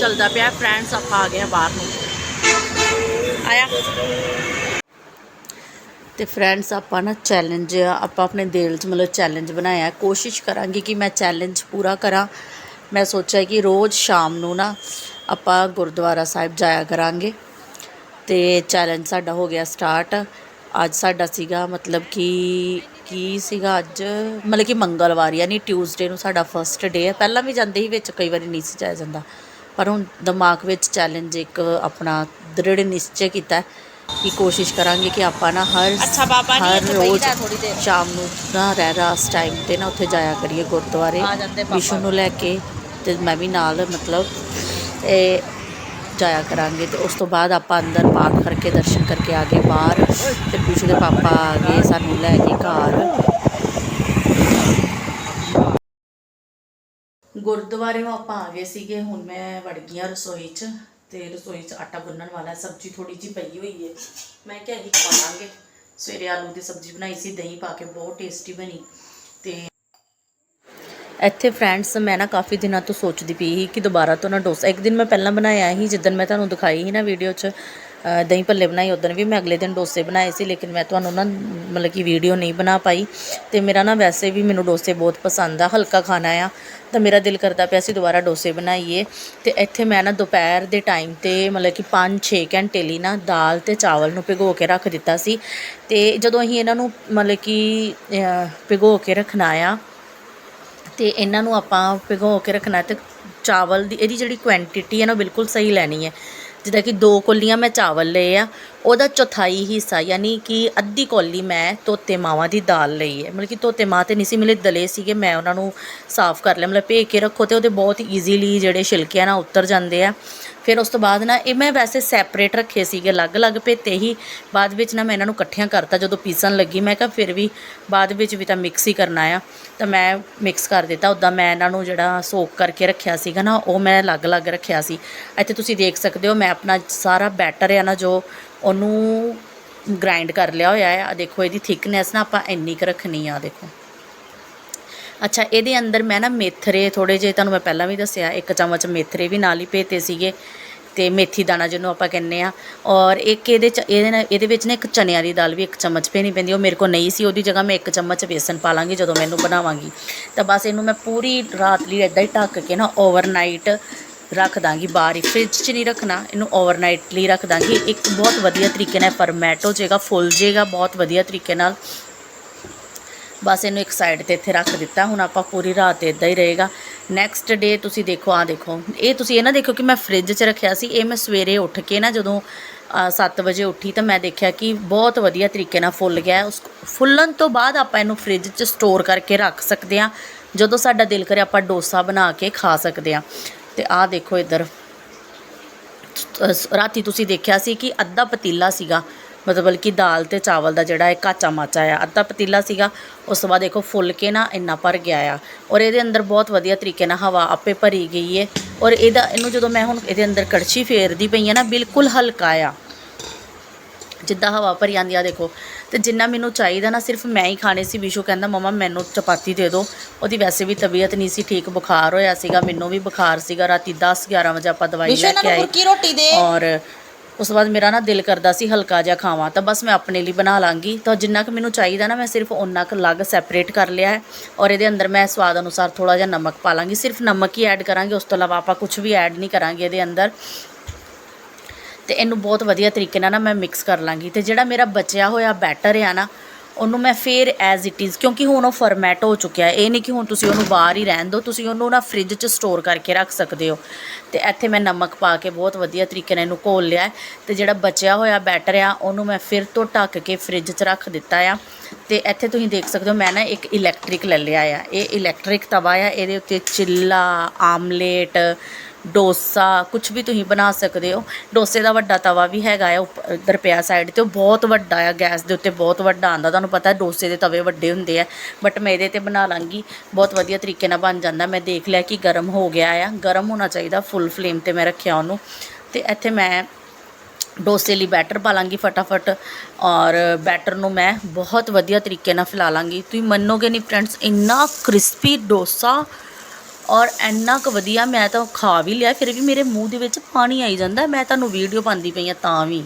ਚੱਲਦਾ ਪਿਆ ਫਰੈਂਡਸ ਆਪਾਂ ਆ ਗਏ ਆ ਬਾਹਰ ਨੂੰ। ਆਇਆ। ਤੇ ਫਰੈਂਡਸ ਆਪਾਂ ਨਾ ਚੈਲੰਜ ਆਪਾਂ ਆਪਣੇ ਦਿਲ 'ਚ ਮਤਲਬ ਚੈਲੰਜ ਬਣਾਇਆ। ਕੋਸ਼ਿਸ਼ ਕਰਾਂਗੇ ਕਿ ਮੈਂ ਚੈਲੰਜ ਪੂਰਾ ਕਰਾਂ। ਮੈਂ ਸੋਚਿਆ ਕਿ ਰੋਜ਼ ਸ਼ਾਮ ਨੂੰ ਨਾ ਆਪਾਂ ਗੁਰਦੁਆਰਾ ਸਾਹਿਬ ਜਾਇਆ ਕਰਾਂਗੇ। ਤੇ ਚੈਲੰਜ ਸਾਡਾ ਹੋ ਗਿਆ ਸਟਾਰਟ ਅੱਜ ਸਾਡਾ ਸੀਗਾ ਮਤਲਬ ਕਿ ਕੀ ਸੀਗਾ ਅੱਜ? ਮਤਲਬ ਕਿ ਮੰਗਲਵਾਰ, ਯਾਨੀ ਟਿਊਜ਼ਡੇ ਨੂੰ ਸਾਡਾ ਫਰਸਟ ਡੇ ਹੈ ਪਹਿਲਾਂ ਵੀ ਜਾਂਦੇ ਸੀ ਵਿੱਚ, ਕਈ ਵਾਰੀ ਨਹੀਂ ਸੀ ਜਾਇਆ ਜਾਂਦਾ। ਪਰ ਹੁਣ ਦਿਮਾਗ ਵਿੱਚ ਚੈਲੰਜ ਇੱਕ ਆਪਣਾ ਦ੍ਰਿੜ ਨਿਸ਼ਚੈ ਕੀਤਾ ਕਿ ਕੋਸ਼ਿਸ਼ ਕਰਾਂਗੇ ਕਿ ਆਪਾਂ ਨਾ ਹਰ ਅੱਛਾ ਬਾਬਾ ਜੀ, ਹਰ ਇੱਥੇ ਰੋਜ਼ ਬਹਿਣਾ ਥੋੜ੍ਹੀ ਦੇਰ। ਸ਼ਾਮ ਨੂੰ ਨਾ ਰਹਿ ਰਾਸ ਟਾਈਮ ਤੇ ਨਾ ਉੱਥੇ ਜਾਇਆ ਕਰੀਏ ਗੁਰਦੁਆਰੇ ਆ ਜਾਂਦੇ ਪਾਪਾ। ਵਿਸ਼ੂ ਨੂੰ ਲੈ ਕੇ ਤੇ ਮੈਂ ਵੀ ਨਾਲ ਮਤਲਬ ਇਹ ਜਾਇਆ ਕਰਾਂਗੇ ਤੇ ਉਸ ਤੋਂ ਬਾਅਦ ਆਪਾਂ ਅੰਦਰ ਪਾਠ ਕਰਕੇ ਦਰਸ਼ਨ ਕਰਕੇ ਆ ਗਏ ਬਾਹਰ ਤੇ ਵਿਸ਼ੂ ਦੇ ਪਾਪਾ ਆ ਗਏ ਸਾਨੂੰ ਲੈ ਕੇ ਘਰ ਗੁਰਦੁਆਰੇ ਆਪਾਂ ਆ ਗਏ ਸੀਗੇ, ਹੁਣ ਮੈਂ ਵੜ ਗਈ ਹਾਂ ਰਸੋਈ 'ਚ ਤੇ ਰਸੋਈ 'ਚ ਆਟਾ ਗੁੰਨਣ ਵਾਲਾ, ਸਬਜ਼ੀ ਥੋੜੀ ਜਿਹੀ ਪਈ ਹੋਈ ਹੈ ਮੈਂ ਕਿਹਾ ਇਹੀ ਖਾ ਸਵੇਰੇ ਆਲੂ ਦੀ ਸਬਜ਼ੀ ਬਣਾਈ ਸੀ, ਦਹੀਂ ਪਾ ਕੇ ਬਹੁਤ ਟੇਸਟੀ ਬਣੀ ਤੇ ਇੱਥੇ ਫਰੈਂਡਸ ਮੈਂ ਨਾ ਕਾਫੀ ਦਿਨਾਂ ਤੋਂ ਸੋਚਦੀ ਪਈ ਸੀ ਕਿ ਦੁਬਾਰਾ ਤੋਂ ਨਾ ਡੋਸਾ, ਇੱਕ ਦਿਨ ਮੈਂ ਪਹਿਲਾਂ ਬਣਾਇਆ ਸੀ, ਜਿੱਦਣ ਮੈਂ ਤੁਹਾਨੂੰ ਦਿਖਾਈ ਸੀ ਨਾ ਵੀਡੀਓ 'ਚ ਦਹੀਂ ਭੱਲੇ ਬਣਾਈ ਉਦੋਂ ਵੀ ਮੈਂ ਅਗਲੇ ਦਿਨ ਡੋਸੇ ਬਣਾਏ ਸੀ, ਲੇਕਿਨ ਮੈਂ ਤੁਹਾਨੂੰ ਨਾ ਮਤਲਬ ਕਿ ਵੀਡੀਓ ਨਹੀਂ ਬਣਾ ਪਾਈ। ਤੇ ਮੇਰਾ ਨਾ ਵੈਸੇ ਵੀ ਮੈਨੂੰ ਡੋਸੇ ਬਹੁਤ ਪਸੰਦ ਆ, ਹਲਕਾ ਖਾਣਾ ਆ, ਤਾਂ ਮੇਰਾ ਦਿਲ ਕਰਦਾ ਪਿਆ ਸੀ ਦੁਬਾਰਾ ਡੋਸੇ ਬਣਾਈਏ। ਤੇ ਇੱਥੇ ਮੈਂ ਨਾ ਦੁਪਹਿਰ ਦੇ ਟਾਈਮ ਤੇ ਮਤਲਬ ਕਿ 5-6 ਘੰਟੇ ਲਈ ਨਾ ਦਾਲ ਤੇ ਚਾਵਲ ਨੂੰ ਭਿਗੋ ਕੇ ਰੱਖ ਦਿੱਤਾ ਸੀ। ਤੇ ਜਦੋਂ ਅਸੀਂ ਇਹਨਾਂ ਨੂੰ ਮਤਲਬ ਕਿ ਭਿਗੋ ਕੇ ਰੱਖਣਾ ਆ, ਤੇ ਇਹਨਾਂ ਨੂੰ ਆਪਾਂ ਭਿਗੋ ਕੇ ਰੱਖਣਾ ਤੇ ਚਾਵਲ ਦੀ, ਇਹਦੀ ਜਿਹੜੀ ਕੁਆਂਟੀਟੀ ਹੈ ਨਾ ਬਿਲਕੁਲ ਸਹੀ ਲੈਣੀ ਹੈ। ਜਿੱਦਾਂ ਕਿ ਦੋ ਕੋਲੀਆਂ ਮੈਂ ਚਾਵਲ ਲਏ ਆ, ਉਹਦਾ ਚੌਥਾਈ ਹਿੱਸਾ ਯਾਨੀ ਕਿ ਅੱਧੀ ਕੋਲੀ ਮੈਂ ਤੋਤੇ ਮਾਵਾਂ ਦੀ ਦਾਲ ਲਈ ਹੈ। ਮਤਲਬ ਕਿ ਤੋਤੇ ਮਾਂ ਤੇ ਨਹੀਂ ਸੀ ਮਿਲੇ ਦਲੇ ਸੀਗੇ, ਮੈਂ ਉਹਨਾਂ ਨੂੰ ਸਾਫ਼ ਕਰ ਲਿਆ, ਮਤਲਬ ਭੇ ਕੇ ਰੱਖੋ ਤੇ ਉਹਦੇ ਬਹੁਤ ਈਜ਼ੀਲੀ ਜਿਹੜੇ ਛਿਲਕੇ ਆ ਨਾ, ਉਤਰ ਜਾਂਦੇ ਆ। ਫਿਰ ਉਸ ਤੋਂ ਬਾਅਦ ਨਾ ਇਹ ਮੈਂ ਵੈਸੇ ਸੈਪਰੇਟ ਰੱਖੇ ਸੀਗੇ, ਅਲੱਗ-ਅਲੱਗ ਭੇਤੇ ਹੀ। ਬਾਅਦ ਵਿੱਚ ਨਾ ਮੈਂ ਇਹਨਾਂ ਨੂੰ ਇਕੱਠਿਆਂ ਕਰਤਾ, ਜਦੋਂ ਪੀਸਣ ਲੱਗੀ, ਮੈਂ ਕਿਹਾ ਫਿਰ ਵੀ ਬਾਅਦ ਵਿੱਚ ਵੀ ਤਾਂ ਮਿਕਸ ਹੀ ਕਰਨਾ ਆ। ਤਾਂ ਮੈਂ ਮਿਕਸ ਕਰ ਦਿੱਤਾ ਉੱਦਾਂ ਮੈਂ ਇਹਨਾਂ ਨੂੰ ਜਿਹੜਾ ਸੋਕ ਕਰਕੇ ਰੱਖਿਆ ਸੀਗਾ ਨਾ, ਉਹ ਮੈਂ ਅਲੱਗ-ਅਲੱਗ ਰੱਖਿਆ ਸੀ। ਇੱਥੇ ਤੁਸੀਂ ਦੇਖ ਸਕਦੇ ਹੋ, ਮੈਂ ਆਪਣਾ ਸਾਰਾ ਬੈਟਰ ਆ ਨਾ, ਜੋ ਉਹਨੂੰ ਗ੍ਰਾਈਂਡ ਕਰ ਲਿਆ ਹੋਇਆ ਆ। ਦੇਖੋ, ਇਹਦੀ ਥਿਕਨੈਸ ਨਾ ਆਪਾਂ ਇੰਨੀ ਕੁ ਰੱਖਣੀ ਆ ਦੇਖੋ। ਅੱਛਾ, ਇਹਦੇ ਅੰਦਰ ਮੈਂ ਨਾ ਮੇਥਰੇ ਥੋੜੇ ਜਿਹੇ ਤੁਹਾਨੂੰ ਮੈਂ ਪਹਿਲਾਂ ਵੀ ਦੱਸਿਆ, ਇੱਕ ਚਮਚ ਮੇਥਰੇ ਵੀ ਨਾਲ ਹੀ ਭੇਤੇ ਸੀਗੇ ਤੇ ਮੇਥੀ ਦਾਣਾ ਜਿਹਨੂੰ ਆਪਾਂ ਕਹਿੰਦੇ ਆ ਔਰ ਇੱਕ ਇਹਦੇ ਚ, ਇਹਦੇ ਨਾਲ, ਇਹਦੇ ਵਿੱਚ ਨਾ ਇੱਕ ਚਨਿਆਂ ਦੀ ਦਾਲ ਵੀ ਇੱਕ ਚਮਚ ਭੇਣੀ ਪੈਂਦੀ, ਉਹ ਮੇਰੇ ਕੋਲ ਨਹੀਂ ਸੀ, ਉਹਦੀ ਜਗ੍ਹਾ ਮੈਂ ਇੱਕ ਚਮਚ ਬੇਸਨ ਪਾ ਲਾਂਗੀ ਜਦੋਂ ਮੈਂ ਇਹਨੂੰ ਬਣਾਵਾਂਗੀ। ਤਾਂ ਬਸ ਇਹਨੂੰ ਮੈਂ ਪੂਰੀ ਰਾਤ ਲਈ ਇਦਾਂ ਹੀ ਢੱਕ ਕੇ ਨਾ ਓਵਰਨਾਈਟ ਰੱਖ ਦਾਂਗੀ ਬਾਹਰ ਹੀ ਫ੍ਰਿਜ 'ਚ ਨਹੀਂ ਰੱਖਣਾ, ਇਹਨੂੰ ਓਵਰਨਾਈਟ ਲਈ ਰੱਖ ਦਾਂਗੀ। ਇੱਕ ਬਹੁਤ ਵਧੀਆ ਤਰੀਕੇ ਨਾਲ ਫਰਮੈਟ ਹੋ ਜਾਏਗਾ ਫੁੱਲ ਜਾਏਗਾ ਬਹੁਤ ਵਧੀਆ ਤਰੀਕੇ ਨਾਲ। ਬਸ ਇਹਨੂੰ ਇੱਕ ਸਾਈਡ ਤੇ ਇੱਥੇ ਰੱਖ ਦਿੱਤਾ। ਹੁਣ ਆਪਾਂ ਪੂਰੀ ਰਾਤ ਇਦਾਂ ਹੀ ਰਹੇਗਾ। ਨੈਕਸਟ ਡੇ ਤੁਸੀਂ ਦੇਖੋ ਆ ਦੇਖੋ। ਇਹ ਤੁਸੀਂ ਇਹ ਨਾ ਦੇਖੋ ਕਿ ਮੈਂ ਫ੍ਰਿਜ 'ਚ ਰੱਖਿਆ ਸੀ। ਇਹ ਮੈਂ ਸਵੇਰੇ ਉੱਠ ਕੇ ਨਾ ਜਦੋਂ 7 ਵਜੇ ਉੱਠੀ ਤਾਂ ਮੈਂ ਦੇਖਿਆ ਕਿ ਬਹੁਤ ਵਧੀਆ ਤਰੀਕੇ ਨਾਲ ਫੁੱਲ ਗਿਆ ਉਸ ਫੁੱਲਣ ਤੋਂ ਬਾਅਦ ਆਪਾਂ ਇਹਨੂੰ ਫ੍ਰਿਜ 'ਚ ਸਟੋਰ ਕਰਕੇ ਰੱਖ ਸਕਦੇ ਹਾਂ। ਜਦੋਂ ਸਾਡਾ ਦਿਲ ਕਰੇ ਆਪਾਂ ਡੋਸਾ ਬਣਾ ਕੇ ਖਾ ਸਕਦੇ ਹਾਂ। ਤੇ ਆਹ ਦੇਖੋ ਇੱਧਰ। ਰਾਤੀ ਤੁਸੀਂ ਦੇਖਿਆ ਸੀ ਕਿ ਅੱਧਾ ਪਤੀਲਾ ਸੀਗਾ। ਮਤਲਬ ਕਿ ਦਾਲ ਤੇ ਚਾਵਲ ਦਾ ਜਿਹੜਾ ਇਹ ਕਾਚਾ ਮਾਚਾ ਆ ਅੱਧਾ ਪਤੀਲਾ ਸੀਗਾ ਉਸ ਤੋਂ ਬਾਅਦ ਦੇਖੋ ਫੁੱਲ ਕੇ ਨਾ ਇੰਨਾ ਭਰ ਗਿਆ ਆ ਔਰ ਇਹਦੇ ਅੰਦਰ ਬਹੁਤ ਵਧੀਆ ਤਰੀਕੇ ਨਾਲ ਹਵਾ ਆਪੇ ਭਰੀ ਗਈ ਹੈ ਔਰ ਇਹਦਾ ਇਹਨੂੰ ਜਦੋਂ ਮੈਂ ਹੁਣ ਇਹਦੇ ਅੰਦਰ ਕੜਛੀ ਫੇਰਦੀ ਪਈ ਆ ਨਾ ਬਿਲਕੁਲ ਹਲਕਾ ਆ। ਜਿੱਦਾਂ ਹਵਾ ਭਰੀ ਜਾਂਦੀ ਆ ਦੇਖੋ ਤੇ ਜਿੰਨਾ ਮੈਨੂੰ ਚਾਹੀਦਾ ਨਾ ਸਿਰਫ ਮੈਂ ਹੀ ਖਾਣੇ ਸੀ ਵਿਸ਼ੂ ਕਹਿੰਦਾ ਮਮਾ ਮੈਨੂੰ ਚਪਾਤੀ ਦੇ ਦਿਓ। ਉਹਦੀ ਵੈਸੇ ਵੀ ਤਬੀਅਤ ਨਹੀਂ ਸੀ ਠੀਕ ਬੁਖਾਰ ਹੋਇਆ ਸੀਗਾ ਮੈਨੂੰ ਵੀ ਬੁਖਾਰ ਸੀਗਾ ਰਾਤੀ 10 11 ਵਜੇ ਆਪਾਂ ਦਵਾਈ ਲੈ ਕੇ ਆਏ ਔਰ ਉਸ ਤੋਂ ਬਾਅਦ ਮੇਰਾ ਨਾ ਦਿਲ ਕਰਦਾ ਸੀ ਹਲਕਾ ਜਿਹਾ ਖਾਵਾਂ, ਤਾਂ ਬਸ ਮੈਂ ਆਪਣੇ ਲਈ ਬਣਾ ਲਾਂਗੀ। ਤਾਂ ਜਿੰਨਾ ਕੁ ਮੈਨੂੰ ਚਾਹੀਦਾ ਨਾ, ਮੈਂ ਸਿਰਫ ਉਨਾ ਕੁ ਅਲੱਗ ਸੈਪਰੇਟ ਕਰ ਲਿਆ ਹੈ ਔਰ ਇਹਦੇ ਅੰਦਰ ਮੈਂ ਸਵਾਦ ਅਨੁਸਾਰ ਥੋੜਾ ਜਿਹਾ ਨਮਕ ਪਾ ਲਾਂਗੀ। ਸਿਰਫ ਨਮਕ ਹੀ ਐਡ ਕਰਾਂਗੇ, ਉਸ ਤੋਂ ਇਲਾਵਾ ਆਪਾਂ ਕੁਝ ਵੀ ਐਡ ਨਹੀਂ ਕਰਾਂਗੇ ਇਹਦੇ ਅੰਦਰ। ਤੇ ਇਹਨੂੰ ਬਹੁਤ ਵਧੀਆ ਤਰੀਕੇ ਨਾਲ ਨਾ ਮੈਂ ਮਿਕਸ ਕਰ ਲਾਂਗੀ। ਤੇ ਜਿਹੜਾ ਮੇਰਾ ਬਚਿਆ ਹੋਇਆ ਬੈਟਰ ਆ ਨਾ ਉਹਨੂੰ ਮੈਂ ਫੇਰ ਐਜ਼ ਇਟ ਇਜ਼ ਕਿਉਂਕਿ ਹੁਣ ਉਹ ਫਰਮੈਟ ਹੋ ਚੁੱਕਿਆ ਇਹ ਨਹੀਂ ਕਿ ਹੁਣ ਤੁਸੀਂ ਉਹਨੂੰ ਬਾਹਰ ਹੀ ਰਹਿਣ ਦਿਓ, ਤੁਸੀਂ ਉਹਨੂੰ ਨਾ ਫ੍ਰਿਜ 'ਚ ਸਟੋਰ ਕਰਕੇ ਰੱਖ ਸਕਦੇ ਹੋ। ਤੇ ਇੱਥੇ ਮੈਂ ਨਮਕ ਪਾ ਕੇ ਬਹੁਤ ਵਧੀਆ ਤਰੀਕੇ ਨਾਲ ਇਹਨੂੰ ਘੋਲ ਲਿਆ ਹੈ। ਤੇ ਜਿਹੜਾ ਬਚਿਆ ਹੋਇਆ ਬੈਟਰ ਆ, ਉਹਨੂੰ ਮੈਂ ਫਿਰ ਤੋਂ ਢੱਕ ਕੇ ਫ੍ਰਿਜ 'ਚ ਰੱਖ ਦਿੱਤਾ ਆ। ਤੇ ਇੱਥੇ ਤੁਸੀਂ ਦੇਖ ਸਕਦੇ ਹੋ, ਮੈਂ ਨਾ ਇੱਕ ਇਲੈਕਟ੍ਰਿਕ ਲੈ ਲਿਆ ਆ। ਇਹ ਇਲੈਕਟ੍ਰਿਕ ਤਵਾ ਆ, ਇਹਦੇ ਉੱਤੇ ਚਿੱਲਾ ਆਮਲੇਟ ਡੋਸਾ ਕੁਝ ਵੀ ਤੁਸੀਂ ਬਣਾ ਸਕਦੇ ਹੋ। ਡੋਸੇ ਦਾ ਵੱਡਾ ਤਵਾ ਵੀ ਹੈਗਾ ਆ ਉੱਪ- ਇੱਧਰ ਪਿਆ ਸਾਈਡ ਤੇ, ਉਹ ਬਹੁਤ ਵੱਡਾ ਆ, ਗੈਸ ਦੇ ਉੱਤੇ ਬਹੁਤ ਵੱਡਾ ਆਂਦਾ ਤੁਹਾਨੂੰ ਪਤਾ ਡੋਸੇ ਦੇ ਤਵੇ ਵੱਡੇ ਹੁੰਦੇ ਆ ਬਟ ਮੈਂ ਇਹਦੇ ਤੇ ਬਣਾ ਲਾਂਗੀ। ਬਹੁਤ ਵਧੀਆ ਤਰੀਕੇ ਨਾਲ ਬਣ ਜਾਂਦਾ। ਮੈਂ ਦੇਖ ਲਿਆ ਕਿ ਗਰਮ ਹੋ ਗਿਆ ਆ। ਗਰਮ ਹੋਣਾ ਚਾਹੀਦਾ ਫੁੱਲ ਫਲੇਮ ਤੇ ਮੈਂ ਰੱਖਿਆ ਉਹਨੂੰ। ਤੇ ਇੱਥੇ ਮੈਂ ਡੋਸੇ ਲਈ ਬੈਟਰ ਪਾ ਲਾਂਗੀ ਫਟਾਫਟ ਔਰ ਬੈਟਰ ਨੂੰ ਮੈਂ ਬਹੁਤ ਵਧੀਆ ਤਰੀਕੇ ਨਾਲ ਫੈਲਾ ਲਾਂਗੀ। ਤੁਸੀਂ ਮੰਨੋਗੇ ਨਹੀਂ ਫਰੈਂਡਸ ਇੰਨਾ ਕ੍ਰਿਸਪੀ ਡੋਸਾ ਔਰ ਇੰਨਾ ਕੁ ਵਧੀਆ ਮੈਂ ਤਾਂ ਖਾ ਵੀ ਲਿਆ, ਫਿਰ ਵੀ ਮੇਰੇ ਮੂੰਹ ਦੇ ਵਿੱਚ ਪਾਣੀ ਆਈ ਜਾਂਦਾ, ਮੈਂ ਤੁਹਾਨੂੰ ਵੀਡੀਓ ਪਾਉਂਦੀ ਪਈ ਆ ਤਾਂ ਵੀ।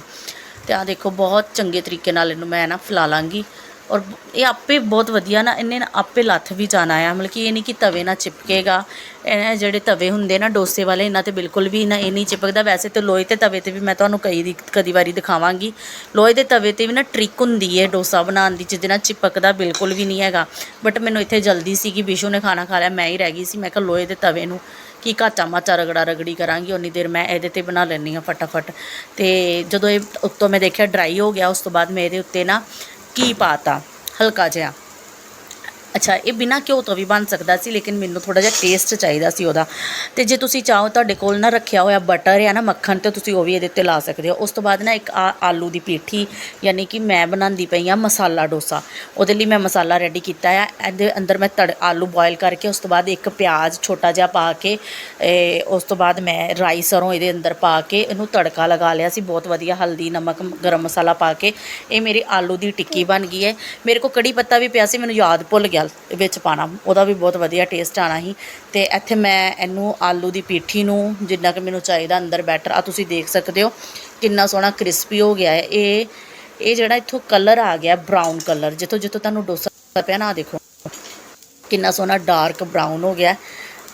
ਤੇ ਆ ਦੇਖੋ, ਬਹੁਤ ਚੰਗੇ ਤਰੀਕੇ ਨਾਲ ਇਹਨੂੰ ਮੈਂ ਨਾ ਫੈਲਾ ਲਾਂਗੀ। ਔਰ ਇਹ ਆਪੇ ਬਹੁਤ ਵਧੀਆ ਨਾ, ਇਹਨੇ ਨਾ ਆਪੇ ਲੱਥ ਵੀ ਜਾਣਾ ਆ। ਮਤਲਬ ਕਿ ਇਹ ਨਹੀਂ ਕਿ ਤਵੇ ਨਾਲ ਚਿਪਕੇਗਾ। ਇਹ ਜਿਹੜੇ ਤਵੇ ਹੁੰਦੇ ਨਾ, ਡੋਸੇ ਵਾਲੇ, ਇਹਨਾਂ ਤੇ ਬਿਲਕੁਲ ਵੀ ਨਾ ਇਹ ਨਹੀਂ ਚਿਪਕਦਾ। ਵੈਸੇ ਤੇ ਲੋਹੇ ਤੇ ਤਵੇ ਤੇ ਵੀ ਮੈਂ ਤੁਹਾਨੂੰ ਕਈ ਕਦੀ ਵਾਰੀ ਦਿਖਾਵਾਂਗੀ। ਲੋਹੇ ਦੇ ਤਵੇ ਤੇ ਵੀ ਨਾ ਟ੍ਰਿਕ ਹੁੰਦੀ ਹੈ ਡੋਸਾ ਬਣਾਉਣ ਦੀ, ਜਿਹਦੇ ਨਾਲ ਚਿਪਕਦਾ ਬਿਲਕੁਲ ਵੀ ਨਹੀਂ ਹੈਗਾ। ਬਟ ਮੈਨੂੰ ਇੱਥੇ ਜਲਦੀ ਸੀ ਕਿ ਵਿਸ਼ੂ ਨੇ ਖਾਣਾ ਖਾ ਲਿਆ, ਮੈਂ ਹੀ ਰਹਿ ਗਈ ਸੀ। ਮੈਂ ਕਿਹਾ ਲੋਹੇ ਦੇ ਤਵੇ ਨੂੰ ਕਿ ਕਾਚਾ ਮਾਚਾ ਰਗੜਾ ਰਗੜੀ ਕਰਾਂਗੀ ਉਨੀ ਦੇਰ ਮੈਂ ਇਹਦੇ ਤੇ ਬਣਾ ਲੈਣੀ ਆ ਫਟਾਫਟ। ਤੇ ਜਦੋਂ ਇਹ ਉੱਤੋਂ ਮੈਂ ਦੇਖਿਆ ਡਰਾਈ ਹੋ ਗਿਆ, ਉਸ ਤੋਂ ਬਾਅਦ ਮੈਂ ਇਹਦੇ ਉੱਤੇ ਨਾ ਕੀ ਪਾਤਾ? ਹਲਕਾ ਜਿਹਾ। ਅੱਛਾ, ਇਹ ਬਿਨਾ ਘਿਓ ਤੋਂ ਵੀ ਬਣ ਸਕਦਾ ਸੀ, ਲੇਕਿਨ ਮੈਨੂੰ ਥੋੜਾ ਜਿਹਾ ਟੇਸਟ ਚਾਹੀਦਾ ਸੀ ਉਹਦਾ। ਤੇ ਜੇ ਤੁਸੀਂ ਚਾਹੋ ਤੁਹਾਡੇ ਕੋਲ ਨਾ ਰੱਖਿਆ ਹੋਇਆ ਬਟਰ ਆ ਨਾ ਮੱਖਣ, ਤੇ ਤੁਸੀਂ ਉਹ ਵੀ ਇਹਦੇ ਉੱਤੇ ਲਾ ਸਕਦੇ ਹੋ। ਉਸ ਤੋਂ ਬਾਅਦ ਨਾ ਇੱਕ ਆਲੂ ਦੀ ਪੀਠੀ, ਯਾਨੀ ਕਿ ਮੈਂ ਬਣਾਉਂਦੀ ਪਈ ਆ ਮਸਾਲਾ ਡੋਸਾ। ਉਹਦੇ ਲਈ ਮੈਂ ਮਸਾਲਾ ਰੈਡੀ ਕੀਤਾ ਆ। ਇਹਦੇ ਅੰਦਰ ਮੈਂ ਤੜ, ਆਲੂ ਬੋਇਲ ਕਰਕੇ ਉਸ ਤੋਂ ਬਾਅਦ ਇੱਕ ਪਿਆਜ਼ ਛੋਟਾ ਜਿਹਾ ਪਾ ਕੇ ਉਸ ਤੋਂ ਬਾਅਦ ਮੈਂ ਰਾਈ ਸਰੋਂ ਇਹਦੇ ਅੰਦਰ ਪਾ ਕੇ, ਇਹਨੂੰ ਤੜਕਾ ਲਗਾ ਲਿਆ ਸੀ। ਬਹੁਤ ਵਧੀਆ ਹਲਦੀ, ਨਮਕ, ਗਰਮ ਮਸਾਲਾ ਪਾ ਕੇ। ਇਹ ਮੇਰੀ ਆਲੂ ਦੀ ਟਿੱਕੀ ਬਣ ਗਈ ਹੈ। ਮੇਰੇ ਕੋਲ ਕੜੀ ਪੱਤਾ ਵੀ ਪਿਆ ਸੀ, ਮੈਨੂੰ ਯਾਦ ਭੁੱਲ ਗਿਆ ਵਿੱਚ ਪਾਣਾ ਉਹਦਾ ਵੀ ਬਹੁਤ ਵਧੀਆ ਟੇਸਟ ਆਣਾ ਸੀ। ਤੇ ਇੱਥੇ ਮੈਂ ਇਹਨੂੰ ਆਲੂ ਦੀ ਪੀਠੀ ਨੂੰ ਜਿੰਨਾ ਕਿ ਮੈਨੂੰ ਚਾਹੀਦਾ ਅੰਦਰ ਬੈਟਰ ਆ ਤੁਸੀਂ ਦੇਖ ਸਕਦੇ ਹੋ ਕਿੰਨਾ ਸੋਹਣਾ ਕ੍ਰਿਸਪੀ ਹੋ ਗਿਆ ਹੈ। ਇਹ ਇਹ ਜਿਹੜਾ ਇੱਥੋਂ ਕਲਰ ਆ ਗਿਆ ਬਰਾਊਨ ਕਲਰ ਜਿੱਥੋਂ ਜਿੱਥੋਂ ਤੁਹਾਨੂੰ ਡੋਸਾ ਪਿਆ ਨਾ ਦੇਖੋ। ਕਿੰਨਾ ਸੋਹਣਾ ਡਾਰਕ ਬਰਾਊਨ ਹੋ ਗਿਆ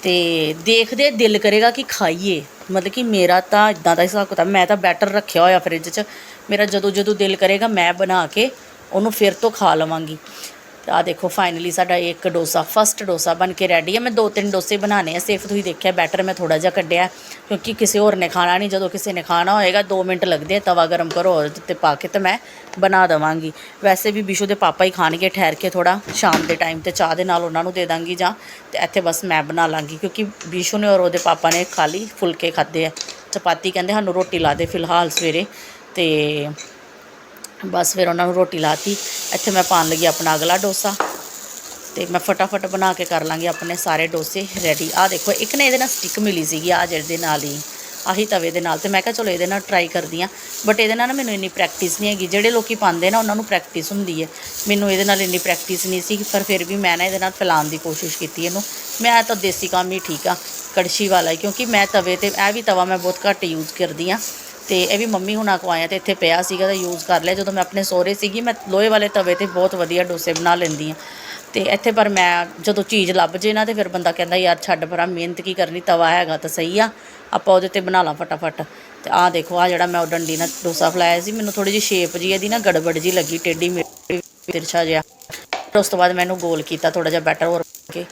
ਤੇ ਦੇਖਦੇ ਦਿਲ ਕਰੇਗਾ ਕਿ ਖਾਈਏ। ਮਤਲਬ ਕਿ ਮੇਰਾ ਤਾਂ ਇਦਾਂ ਦਾ ਹਿਸਾਬ ਕਿਤਾਬ, ਮੈਂ ਤਾਂ ਬੈਟਰ ਰੱਖਿਆ ਹੋਇਆ ਫ੍ਰਿਜ 'ਚ। ਮੇਰਾ ਜਦੋਂ ਜਦੋਂ ਦਿਲ ਕਰੇਗਾ, ਮੈਂ ਬਣਾ ਕੇ ਉਹਨੂੰ ਫਿਰ ਤੋਂ ਖਾ ਲਵਾਂਗੀ। ਤਾਂ ਆ ਦੇਖੋ ਫਾਈਨਲੀ ਸਾਡਾ ਇੱਕ ਡੋਸਾ ਫਸਟ ਡੋਸਾ ਬਣ ਕੇ ਰੈਡੀ ਹੈ ਮੈਂ ਦੋ ਤਿੰਨ ਡੋਸੇ ਬਣਾਣੇ ਆ ਸਿਰਫ ਤੁਸੀਂ ਦੇਖਿਆ ਬੈਟਰ ਮੈਂ ਥੋੜਾ ਜਿਹਾ ਕੱਢਿਆ, ਕਿਉਂਕਿ ਕਿਸੇ ਹੋਰ ਨੇ ਖਾਣਾ ਨਹੀਂ। ਜਦੋਂ ਕਿਸੇ ਨੇ ਖਾਣਾ ਹੋਏਗਾ 2 ਮਿੰਟ ਲੱਗਦੇ ਆ, ਤਵਾ ਗਰਮ ਕਰੋ ਉਹਦੇ ਤੇ ਪਾ ਕੇ ਤੇ ਮੈਂ ਬਣਾ ਦਵਾਂਗੀ। ਵੈਸੇ ਵੀ ਬਿਸ਼ੂ ਦੇ ਪਾਪਾ ਹੀ ਖਾਣਗੇ, ਠਹਿਰ ਕੇ ਥੋੜਾ ਸ਼ਾਮ ਦੇ ਟਾਈਮ ਤੇ ਚਾਹ ਦੇ ਨਾਲ ਉਹਨਾਂ ਨੂੰ ਦੇ ਦਾਂਗੀ ਜਾਂ ਤੇ ਇੱਥੇ ਬਸ ਮੈਂ ਬਣਾ ਲਾਂਗੀ, ਕਿਉਂਕਿ ਬਿਸ਼ੂ ਨੇ ਔਰ ਉਹਦੇ ਪਾਪਾ ਨੇ ਖਾਲੀ ਫੁਲਕੇ ਖਾਦੇ ਆ। ਚਪਾਤੀ ਕਹਿੰਦੇ ਸਾਨੂੰ ਰੋਟੀ ਲਾ ਦੇ ਫਿਲਹਾਲ ਸਵੇਰੇ ਤੇ ਬਸ ਫਿਰ ਉਹਨਾਂ ਨੂੰ ਰੋਟੀ ਲਾਤੀ। ਇੱਥੇ ਮੈਂ ਪਾਣ ਲੱਗੀ ਆਪਣਾ ਅਗਲਾ ਡੋਸਾ ਤੇ ਮੈਂ ਫਟਾਫਟ ਬਣਾ ਕੇ ਕਰ ਲਾਂਗੀ ਆਪਣੇ ਸਾਰੇ ਡੋਸੇ ਰੈਡੀ ਆਹ ਦੇਖੋ, ਇੱਕ ਨੇ ਇਹਦੇ ਨਾਲ ਸਟਿਕ ਮਿਲੀ ਸੀਗੀ ਆ ਜਿਹਦੇ ਨਾਲ ਹੀ, ਆਹੀ ਤਵੇ ਦੇ ਨਾਲ। ਤੇ ਮੈਂ ਕਿਹਾ ਚਲੋ ਇਹਦੇ ਨਾਲ ਟਰਾਈ ਕਰਦੀ ਆ ਬਟ ਇਹਦੇ ਨਾਲ ਨਾ ਮੈਨੂੰ ਇੰਨੀ ਪ੍ਰੈਕਟਿਸ ਨਹੀਂ ਹੈਗੀ। ਜਿਹੜੇ ਲੋਕੀ ਪਾਉਂਦੇ ਨਾ, ਉਹਨਾਂ ਨੂੰ ਪ੍ਰੈਕਟਿਸ ਹੁੰਦੀ ਹੈ। ਮੈਨੂੰ ਇਹਦੇ ਨਾਲ ਇੰਨੀ ਪ੍ਰੈਕਟਿਸ ਨਹੀਂ ਸੀ, ਪਰ ਫਿਰ ਵੀ ਮੈਂ ਨਾ ਇਹਦੇ ਨਾਲ ਫੈਲਾਉਣ ਦੀ ਕੋਸ਼ਿਸ਼ ਕੀਤੀ ਇਹਨੂੰ। ਮੈਂ ਤਾਂ ਦੇਸੀ ਕੰਮ ਹੀ ਠੀਕ ਆ, ਕੜਛੀ ਵਾਲਾ ਹੀ, ਕਿਉਂਕਿ ਮੈਂ ਤਵੇ ਤੇ, ਇਹ ਵੀ ਤਵਾ ਮੈਂ ਬਹੁਤ ਘੱਟ ਯੂਜ਼ ਕਰਦੀ ਆ ਤੇ ਇਹ ਵੀ ਮੰਮੀ ਹੁਣਾਂ ਕੋ ਆਇਆ ਤੇ ਇੱਥੇ ਪਿਆ ਸੀਗਾ ਤਾਂ ਯੂਜ਼ ਕਰ ਲਿਆ। ਜਦੋਂ ਮੈਂ ਆਪਣੇ ਸਹੁਰੇ ਸੀਗੀ, ਮੈਂ ਲੋਹੇ ਵਾਲੇ ਤਵੇ ਤੇ ਬਹੁਤ ਵਧੀਆ ਡੋਸੇ ਬਣਾ ਲੈਂਦੀ ਆ ਤੇ ਇੱਥੇ ਪਰ ਮੈਂ ਜਦੋਂ ਚੀਜ਼ ਲੱਭ ਜੇ ਨਾ ਤੇ ਫਿਰ ਬੰਦਾ ਕਹਿੰਦਾ, ਯਾਰ ਛੱਡ ਪਰਾਂ ਮਿਹਨਤ ਕੀ ਕਰਨੀ, ਤਵਾ ਹੈਗਾ ਤਾਂ ਸਹੀ ਆ। ਆਪਾਂ ਉਹਦੇ ਤੇ ਬਣਾ ਲਾਂ ਫਟਾਫਟ। ਤੇ ਆਹ ਦੇਖੋ ਆ ਜਿਹੜਾ ਮੈਂ ਉਹ ਡੰਡੀ ਨਾਲ ਡੋਸਾ ਫਲਾਇਆ ਸੀ, ਮੈਨੂੰ ਥੋੜੀ ਜਿਹੀ ਸ਼ੇਪ ਜੀ ਇਹਦੀ ਨਾ ਗੜਬੜ ਜੀ ਲੱਗੀ, ਟੇਢੀ ਮੇਢੀ ਤਿਰਛਾ ਜਿਹਾ। ਫਿਰ ਉਸ ਤੋਂ ਬਾਅਦ ਮੈਂ ਇਹਨੂੰ ਗੋਲ ਕੀਤਾ ਥੋੜਾ ਜਿਹਾ ਬੈਟਰ ਹੋਰ ਕੇ।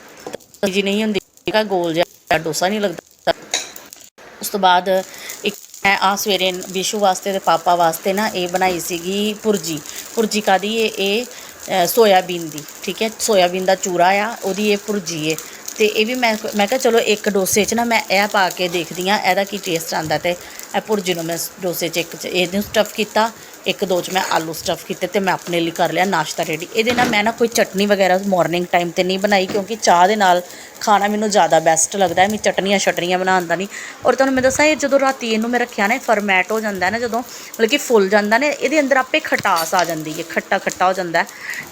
ਜੀ ਨਹੀਂ ਹੁੰਦੀ ਕਾ ਗੋਲ ਜਿਹਾ ਡੋਸਾ ਨਹੀਂ ਲੱਗਦਾ। ਉਸ ਤੋਂ ਬਾਅਦ ਇੱਕ ਮੈਂ ਆ ਸਵੇਰੇ ਵਿਸ਼ੂ ਵਾਸਤੇ ਤੇ ਪਾਪਾ ਵਾਸਤੇ ਨਾ ਇਹ ਬਣਾਈ ਸੀਗੀ ਪੁਰਜੀ ਪੁਰਜੀ ਕਾਦੀ ਇਹ ਇਹ ਸੋਇਆਬੀਨ ਦੀ, ਠੀਕ ਹੈ? ਸੋਇਆਬੀਨ ਦਾ ਚੂਰਾ ਆ, ਉਹਦੀ ਇਹ ਪੁਰਜੀ ਹੈ ਤੇ ਇਹ ਵੀ ਮੈਂ ਮੈਂ ਕਿਹਾ ਚਲੋ ਇੱਕ ਡੋਸੇ 'ਚ ਨਾ ਮੈਂ ਇਹ ਪਾ ਕੇ ਦੇਖਦੀ ਆ ਇਹਦਾ ਕੀ ਟੇਸਟ ਆਂਦਾ ਤੇ ਇਹ ਪੁਰਜੀ ਨੂੰ ਮੈਂ ਡੋਸੇ 'ਚ ਇੱਕ ਇਹਨੂੰ ਸਟਫ ਕੀਤਾ। ਇੱਕ ਦੋ 'ਚ ਮੈਂ ਆਲੂ ਸਟਫ ਕੀਤੇ ਤੇ ਮੈਂ ਆਪਣੇ ਲਈ ਕਰ ਲਿਆ, ਨਾਸ਼ਤਾ ਰੈਡੀ ਇਹਦੇ ਨਾਲ ਮੈਂ ਨਾ ਕੋਈ ਚਟਨੀ ਵਗੈਰਾ ਮਾਰਨਿੰਗ ਟਾਈਮ ਤੇ ਨਹੀਂ ਬਣਾਈ ਕਿਉਂਕਿ ਚਾਹ ਦੇ ਨਾਲ ਖਾਣਾ ਮੈਨੂੰ ਜ਼ਿਆਦਾ ਬੈਸਟ ਲੱਗਦਾ ਹੈ। ਮੈਂ ਚਟਨੀਆਂ ਛਟਨੀਆਂ ਬਣਾਉਣ ਦਾ ਨਹੀਂ। ਔਰ ਤੁਹਾਨੂੰ ਮੈਂ ਦੱਸਾਂ, ਇਹ ਜਦੋਂ ਰਾਤੀ ਇਹਨੂੰ ਮੈਂ ਰੱਖਿਆ ਨਾ, ਇਹ ਫਰਮੈਟ ਹੋ ਜਾਂਦਾ ਨਾ, ਜਦੋਂ ਮਤਲਬ ਕਿ ਫੁੱਲ ਜਾਂਦਾ ਨਾ, ਇਹਦੇ ਅੰਦਰ ਆਪੇ ਖਟਾਸ ਆ ਜਾਂਦੀ ਹੈ, ਖੱਟਾ ਖੱਟਾ ਹੋ ਜਾਂਦਾ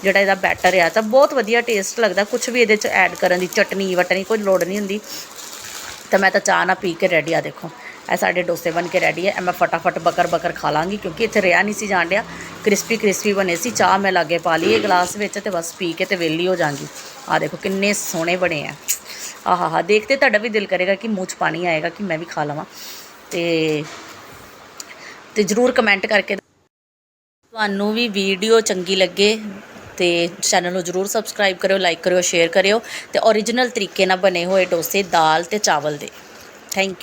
ਜਿਹੜਾ ਇਹਦਾ ਬੈਟਰ ਆ, ਤਾਂ ਬਹੁਤ ਵਧੀਆ ਟੇਸਟ ਲੱਗਦਾ। ਕੁਝ ਵੀ ਇਹਦੇ 'ਚ ਐਡ ਕਰਨ ਦੀ, ਚਟਨੀ, ਵਟਨੀ, ਕੋਈ ਲੋੜ ਨਹੀਂ ਹੁੰਦੀ। ਤਾਂ ਮੈਂ ਤਾਂ ਚਾਹ ਨਾ ਪੀ ਕੇ ਰੈਡੀ ਆ, ਦੇਖੋ। ਇਹ ਸਾਡੇ ਡੋਸੇ ਬਣ ਕੇ ਰੈਡੀ ਹੈ। ਇਹ ਮੈਂ ਫਟਾਫਟ ਬਕਰ ਬਕਰ ਖਾ ਲਾਂਗੀ ਕਿਉਂਕਿ ਇੱਥੇ ਰਿਆ ਨਹੀਂ ਸੀ ਜਾਣ ਡਿਆ। ਕ੍ਰਿਸਪੀ ਕ੍ਰਿਸਪੀ ਬਣੇ ਸੀ। ਚਾਹ ਮੈਂ ਲਾਗੇ ਪਾ ਲਈ ਇਹ ਗਲਾਸ ਵਿੱਚ ਤੇ ਬਸ ਪੀ ਕੇ ਤੇ ਵਿਹਲੀ ਹੋ ਜਾਾਂਗੀ। ਆ ਦੇਖੋ ਕਿੰਨੇ ਸੋਹਣੇ ਬਣੇ ਆ। ਆਹਾ ਹਾ ਦੇਖਤੇ ਤੁਹਾਡਾ ਵੀ ਦਿਲ ਕਰੇਗਾ ਕਿ ਮੂੰਹ 'ਚ ਪਾਣੀ ਆਏਗਾ ਕਿ ਮੈਂ ਵੀ ਖਾ ਲਵਾਂ। ਤੇ ਤੇ ਜਰੂਰ ਕਮੈਂਟ ਕਰਕੇ ਤੁਹਾਨੂੰ ਵੀ ਵੀਡੀਓ ਚੰਗੀ ਲੱਗੇ ਤੇ ਚੈਨਲ ਨੂੰ ਜਰੂਰ ਸਬਸਕ੍ਰਾਈਬ ਕਰਿਓ ਲਾਈਕ ਕਰਿਓ ਸ਼ੇਅਰ ਕਰਿਓ ਤੇ origignal ਤਰੀਕੇ ਨਾਲ ਬਣੇ ਹੋਏ ਡੋਸੇ ਦਾਲ ਤੇ ਚਾਵਲ ਦੇ। Thank you